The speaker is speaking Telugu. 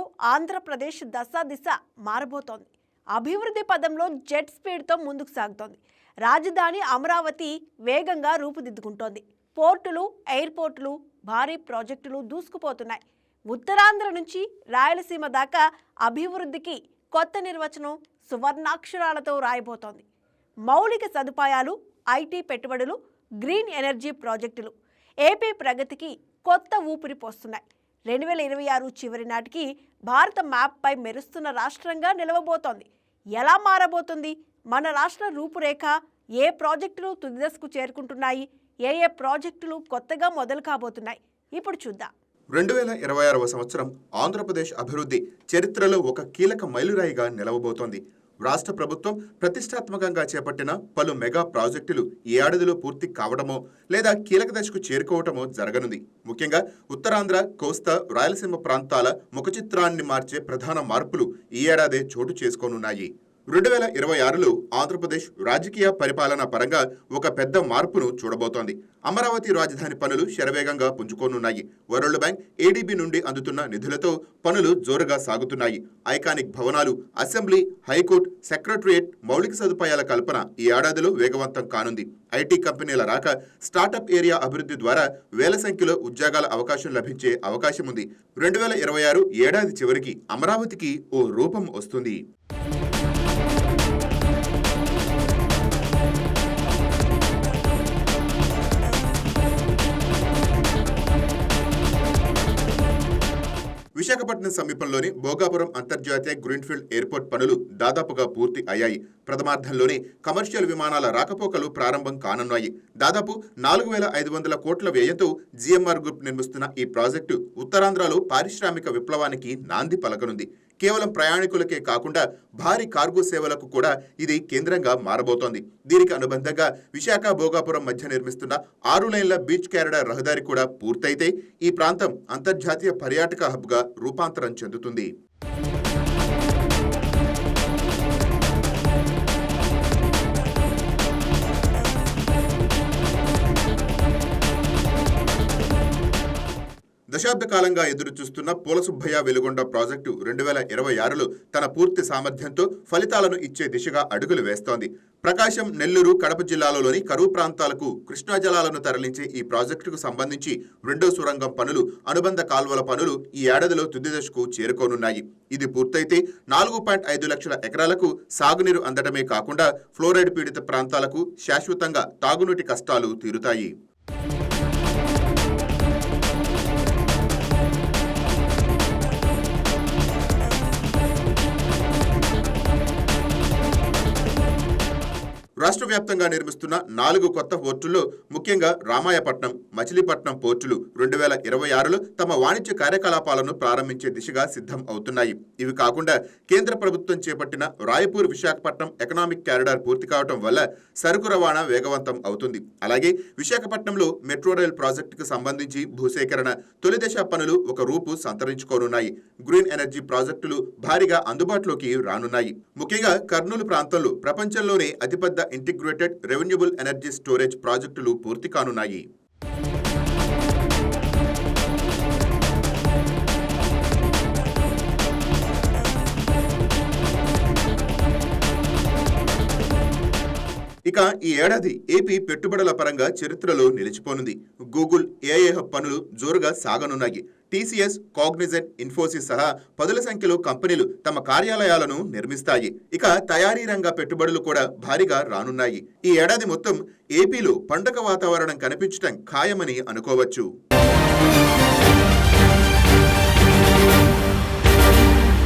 రెండు ఆంధ్రప్రదేశ్ దశ దిశ మారబోతోంది. అభివృద్ధి పదంలో జెట్ స్పీడ్తో ముందుకు సాగుతోంది. రాజధాని అమరావతి వేగంగా రూపుదిద్దుకుంటోంది. పోర్టులు ఎయిర్పోర్టులు భారీ ప్రాజెక్టులు దూసుకుపోతున్నాయి. ఉత్తరాంధ్ర నుంచి రాయలసీమ దాకా అభివృద్ధికి కొత్త నిర్వచనం సువర్ణాక్షరాలతో రాయబోతోంది. మౌలిక సదుపాయాలు ఐటీ పెట్టుబడులు గ్రీన్ ఎనర్జీ ప్రాజెక్టులు ఏపీ ప్రగతికి కొత్త ఊపిరి పోస్తున్నాయి. రెండు వేల ఇరవై ఆరు చివరి నాటికి భారత మ్యాప్పై మెరుస్తున్న రాష్ట్రంగా నిలవబోతోంది. ఎలా మారబోతుంది? మన రాష్ట్ర రూపురేఖ ఏ ప్రాజెక్టులు తుది దశకు చేరుకుంటున్నాయి? ఏ ఏ ప్రాజెక్టులు కొత్తగా మొదలు కాబోతున్నాయి? ఇప్పుడు చూద్దాం. రెండు వేల ఇరవై ఆరవ సంవత్సరం ఆంధ్రప్రదేశ్ అభివృద్ధి చరిత్రలో ఒక కీలక మైలురాయిగా నిలవబోతోంది. రాష్ట్ర ప్రభుత్వం ప్రతిష్టాత్మకంగా చేపట్టిన పలు మెగా ప్రాజెక్టులు ఈ ఏడాదిలో పూర్తి కావడమో లేదా కీలక దశకు చేరుకోవటమో జరగనుంది. ముఖ్యంగా ఉత్తరాంధ్ర కోస్తా రాయలసీమ ప్రాంతాల ముఖచిత్రాన్ని మార్చే ప్రధాన మార్పులు ఈ ఏడాదే చోటు చేసుకోనున్నాయి. రెండు వేల ఇరవై ఆరులో ఆంధ్రప్రదేశ్ రాజకీయ పరిపాలన పరంగా ఒక పెద్ద మార్పును చూడబోతోంది. అమరావతి రాజధాని పనులు శరవేగంగా పుంజుకోనున్నాయి. వరల్డ్ బ్యాంక్ ఏడీబీ నుండి అందుతున్న నిధులతో పనులు జోరుగా సాగుతున్నాయి. ఐకానిక్ భవనాలు అసెంబ్లీ హైకోర్టు సెక్రటరియట్ మౌలిక సదుపాయాల కల్పన ఈ ఏడాదిలో వేగవంతం కానుంది. ఐటీ కంపెనీల రాక స్టార్టప్ ఏరియా అభివృద్ధి ద్వారా వేల సంఖ్యలో ఉద్యోగాల అవకాశం లభించే అవకాశం ఉంది రెండు వేల ఇరవై ఆరు ఏడాది చివరికి అమరావతికి ఓ రూపం వస్తుంది. విశాఖపట్నం సమీపంలోని భోగాపురం అంతర్జాతీయ గ్రీన్ఫీల్డ్ ఎయిర్పోర్ట్ పనులు దాదాపుగా పూర్తి అయ్యాయి. ప్రథమార్థంలోనే కమర్షియల్ విమానాల రాకపోకలు ప్రారంభం కానున్నాయి. దాదాపు నాలుగు వేల ఐదు వందల కోట్ల వ్యయంతో జిఎంఆర్ గ్రూప్ నిర్మిస్తున్న ఈ ప్రాజెక్టు ఉత్తరాంధ్రలో పారిశ్రామిక విప్లవానికి నాంది పలకనుంది. కేవలం ప్రయాణికులకే కాకుండా భారీ కార్గో సేవలకు కూడా ఇది కేంద్రంగా మారబోతోంది. దీనికి అనుబంధంగా విశాఖ భోగాపురం మధ్య నిర్మిస్తున్న ఆరు లైన్ల బీచ్ క్యారిడార్ రహదారి కూడా పూర్తయితే ఈ ప్రాంతం అంతర్జాతీయ పర్యాటక హబ్గా రూపాంతరం చెందుతుంది. దశాబ్ద కాలంగా ఎదురుచూస్తున్న పూలసుబ్బయ్య వెలుగొండ ప్రాజెక్టు రెండు వేల ఇరవై ఆరులో తన పూర్తి సామర్థ్యంతో ఫలితాలను ఇచ్చే దిశగా అడుగులు వేస్తోంది. ప్రకాశం నెల్లూరు కడప జిల్లాలలోని కరువు ప్రాంతాలకు కృష్ణా జలాలను తరలించే ఈ ప్రాజెక్టుకు సంబంధించి రెండో సురంగం పనులు అనుబంధ కాల్వల పనులు ఈ ఏడాదిలో తుది దశకు చేరుకోనున్నాయి. ఇది పూర్తయితే నాలుగు పాయింట్ ఐదు లక్షల ఎకరాలకు సాగునీరు అందడమే కాకుండా ఫ్లోరైడ్ పీడిత ప్రాంతాలకు శాశ్వతంగా తాగునీటి కష్టాలు తీరుతాయి. రాష్ట్ర వ్యాప్తంగా నిర్మిస్తున్న నాలుగు కొత్త పోర్టుల్లో ముఖ్యంగా రామాయపట్నం మచిలీపట్నం పోర్టులు రెండు వేల ఇరవై ఆరులో తమ వాణిజ్య కార్యకలాపాలను ప్రారంభించే దిశగా సిద్ధం అవుతున్నాయి. ఇవి కాకుండా కేంద్ర ప్రభుత్వం చేపట్టిన రాయపూర్ విశాఖపట్నం ఎకనామిక్ క్యారిడార్ పూర్తి కావడం వల్ల సరుకు రవాణా వేగవంతం అవుతుంది. అలాగే విశాఖపట్నంలో మెట్రో రైల్ ప్రాజెక్టుకు సంబంధించి భూసేకరణ తొలి దశ పనులు ఒక రూపు సంతరించుకోనున్నాయి. గ్రీన్ ఎనర్జీ ప్రాజెక్టులు భారీగా అందుబాటులోకి రానున్నాయి. ముఖ్యంగా కర్నూలు ప్రాంతంలో ప్రపంచంలోనే అతిపెద్ద ఇంటిగ్రేటెడ్ రెవెన్యూబుల్ ఎనర్జీ స్టోరేజ్ ప్రాజెక్టులు పూర్తి కానున్నాయి. ఇక ఈ ఏడాది ఏపీ పెట్టుబడుల పరంగా చరిత్రలో నిలిచిపోనుంది. గూగుల్ ఏఐ హబ్ పనులు జోరుగా సాగనున్నాయి. టీసీఎస్ కాగ్నిజెంట్ ఇన్ఫోసిస్ సహా పదుల సంఖ్యలో కంపెనీలు తమ కార్యాలయాలను నిర్మిస్తాయి. ఇక తయారీ రంగ పెట్టుబడులు కూడా భారీగా రానున్నాయి. ఈ ఏడాది మొత్తం ఏపీలో పండగ వాతావరణం కనిపించడం ఖాయమని అనుకోవచ్చు.